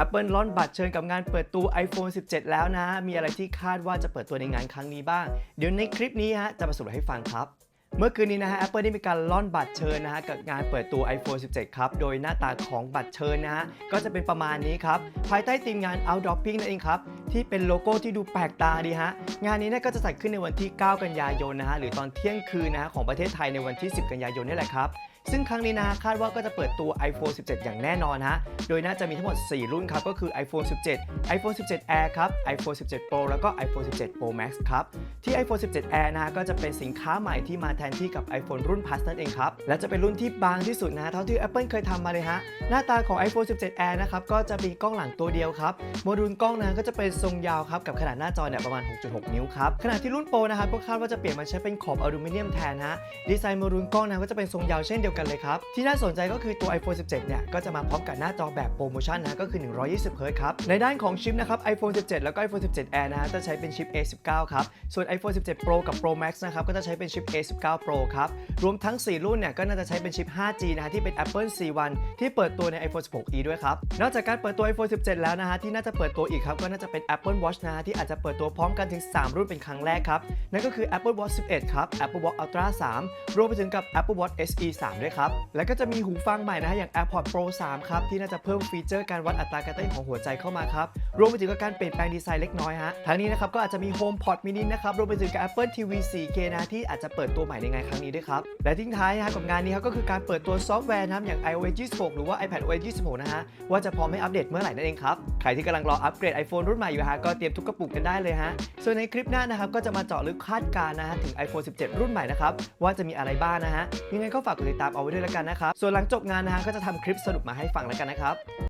Apple ล่อนบัตรเชิญกับงานเปิดตัว iPhone 17 แล้วนะ มีอะไรที่คาดว่าจะเปิดตัวในงานครั้งนี้บ้าง เดี๋ยวในคลิปนี้ฮะจะมาสรุปให้ฟังครับ เมื่อคืนนี้นะฮะ Apple ได้มีการล่อนบัตรเชิญนะฮะ กับงานเปิดตัว iPhone 17 ครับ โดยหน้าตาของบัตรเชิญนะฮะ ก็จะเป็นประมาณนี้ครับ ภายใต้ธีมงาน Outdoor Pink นั่นเองครับ ที่เป็นโลโก้ที่ดูแปลกตาดีฮะ งานนี้เนี่ยก็จะจัดขึ้นในวันที่ 9 กันยายนนะฮะ หรือตอนเที่ยงคืนนะฮะของประเทศไทยในวันที่ 10 กันยายนนี่แหละครับซึ่งครั้งนี้นะฮะคาดว่าก็จะเปิดตัว iPhone 17 อย่างแน่นอนฮะ โดยน่าจะมีทั้งหมด 4 รุ่นครับ ก็คือ iPhone 17 iPhone 17 Air ครับ iPhone 17 Pro แล้วก็ iPhone 17 Pro Max ครับ ที่ iPhone 17 Air นะฮะก็จะเป็นสินค้าใหม่ที่มาแททนที่กับ iPhone รุ่น Plus นั่นเองครับ และจะเป็นรุ่นที่บางที่สุดนะเท่าที่ Apple เคยทำมาเลยฮะ หน้าตาของ iPhone 17 Air นะครับก็จะมีกล้องหลังตัวเดียวครับโมดูลกล้องนะก็จะเป็นทรงยาวครับกับขนาดหน้าจอเนี่ยประมาณ 6.6 นิ้วครับขณะที่รุ่นโปรนะครับก็คาดว่าจะเปลี่ยนมาใช้เป็นขอบอลูมิเนียมแทนฮะดีไซน์โมดูลกล้องนะก็จะเป็นทรงยาวเช่นเดียวกันเลยครับที่น่าสนใจก็คือตัว iPhone 17 เนี่ยก็จะมาพร้อมกับหน้าจอแบบโปรโมชั่นนะก็คือ 120 Hz ครับในด้านของชิปนะครับ iPhone 17 แล้วก็ iPhone 17 Air นะฮะจะใช้เป็นชิป A19 ครับส่วน iPhone 17 Pro กับ Pro Max นะครับก็จะใช้เป็นชิป A19 Pro ครับ รวมทั้ง 4 รุ่นเนี่ยก็น่าจะใช้เป็นชิป 5G นะฮะที่เป็น Apple C1 ที่เปิดตัวใน iPhone 16e ด้วยครับ นอกจากการเปิดตัว iPhone 17 แล้วนะฮะที่น่าจะเปิดตัวอีกครับก็น่าจะเป็น Apple Watch นะฮะที่อาจจะเปิดตัวพร้อมกันถึง 3 รุ่นเป็นครั้งแรกครับ นั่นก็คือ Apple Watch 11 ครับ Apple Watch Ultra 3 รวมไปถึงกับ Apple Watch SE 3 ด้วยครับ แล้วก็จะมีหูฟังใหม่นะฮะอย่าง AirPods Pro 3 ครับที่น่าจะเพิ่มฟีเจอร์การวัดอัตราการเต้นของหัวใจเข้ามาครับ รวมไปถึงกับการเปลี่ยนแปลงดีไซน์เล็กน้อยฮะทั้งนี้นะครับก็อาจจะมี HomePod mini นะครับรวมไปถึงกับ Apple TV 4K นะที่อาจจะเปิดตัวใหม่ในงานครั้งนี้ด้วยครับ และทิ้งท้ายนะฮะกับงานนี้ครับก็คือการเปิดตัวซอฟต์แวร์นะครับอย่าง iOS 26 หรือว่า iPadOS 26 นะฮะว่าจะพร้อมให้อัปเดตเมื่อไหร่นั่นเองครับ ใครที่กำลังรออัปเกรด iPhone รุ่นใหม่อยู่ฮะก็เตรียมทุกกระปุกกันได้เลยฮะส่วนในคลิปหน้านะครับก็จะมาเจาะลึกคาดการณ์นะฮะถึง iPhone 17 รุ่นใหม่นะครับว่าจะมีอะไรบ้างนะฮะยังไงก็ฝากกดติดตามเอาไว้ด้วยแล้วกันนะครับส่วนหลังจบงานนะฮะก็จะทำคลิปสรุปมาให้ฟังแล้วกันนะครับ